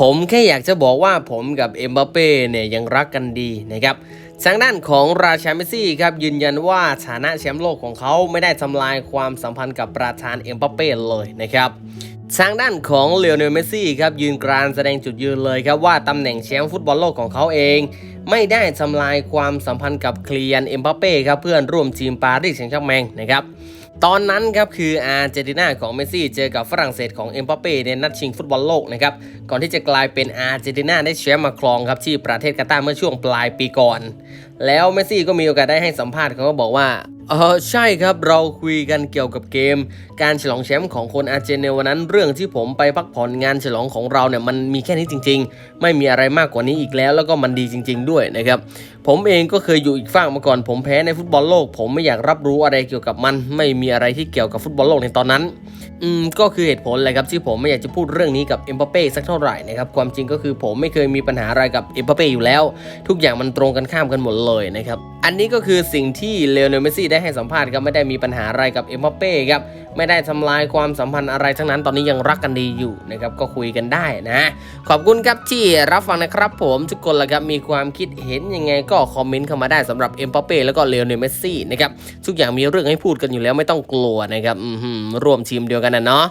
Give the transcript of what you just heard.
ผมแค่อยากจะบอกว่าผมกับเอ็มบัปเป้เนี่ยยังรักกันดีนะครับทางด้านของราชาเมซี่ครับยืนยันว่าฐานะแชมป์โลกของเขาไม่ได้ทำลายความสัมพันธ์กับประธานเอ็มบัปเป้เลยนะครับทางด้านของเลโอเนลเมซี่ครับยืนกรานแสดงจุดยืนเลยครับว่าตำแหน่งแชมป์ฟุตบอลโลกของเขาเอง ไม่ได้ทำลายความสัมพันธ์กับเคลียนเอ็มบัปเป้ครับเพื่อนร่วมทีมปารีสแซงต์แชร์กแมงนะครับ ตอนนั้นครับคืออาร์เจนตินาของเมสซี่เจอกับฝรั่งเศสของเอ็มบัปเป้ในนัดชิงฟุตบอลโลกนะครับก่อนที่จะกลายเป็นอาร์เจนตินาได้แชมป์มาครองครับที่ประเทศกาตาร์เมื่อช่วงปลายปีก่อน แล้วเมสซี่ก็มีโอกาสได้ให้สัมภาษณ์เขาก็บอกว่า เออใช่ครับเราคุยกันเกี่ยวกับเกม การฉลองแชมป์ของคนอาเจนในวันนั้น เรื่องที่ผมไปพักผ่อนงานฉลองของเราเนี่ยมันมีแค่นี้จริง ๆ ไม่มีอะไรมากกว่านี้อีกแล้ว แล้วก็มันดีจริง ๆ ด้วยนะครับผมเองก็เคยอยู่อีกฝั่งมาก่อน ผมแพ้ในฟุตบอลโลก ผมไม่อยากรับรู้อะไรเกี่ยวกับมัน ไม่มีอะไรที่เกี่ยวกับฟุตบอลโลกในตอนนั้นอืมก็คือเหตุผลเลยครับที่ผมไม่อยากจะพูดเรื่องนี้กับเอ็มบัปเป้สักเท่าไหร่นะครับความจริงก็คือผมไม่เคยมีปัญหาอะไรกับเอ็มบัปเป้อยู่แล้ว ทุกอย่างมันตรงกันข้ามกันหมดเลยนะครับ อันนี้ก็คือสิ่งที่เลโอเนลเมสซี่ได้ให้สัมภาษณ์ครับไม่ได้มีปัญหาอะไรกับเอ็มบัปเป้ครับไม่ได้ทำลายความสัมพันธ์อะไรทั้งนั้นตอนนี้ยังรักกันดีอยู่นะครับก็คุยกันได้นะขอบคุณครับที่รับฟังนะครับผมทุกคนละครับมีความคิดเห็นยังไงก็คอมเมนต์เข้ามาได้สำหรับเอ็มบัปเป้แล้วก็เลโอเนลเมสซี่นะครับทุกอย่างมีเรื่องให้พูดกันอยู่แล้วไม่ต้องกลัวนะครับร่วมทีมเดียวกันนะเนาะ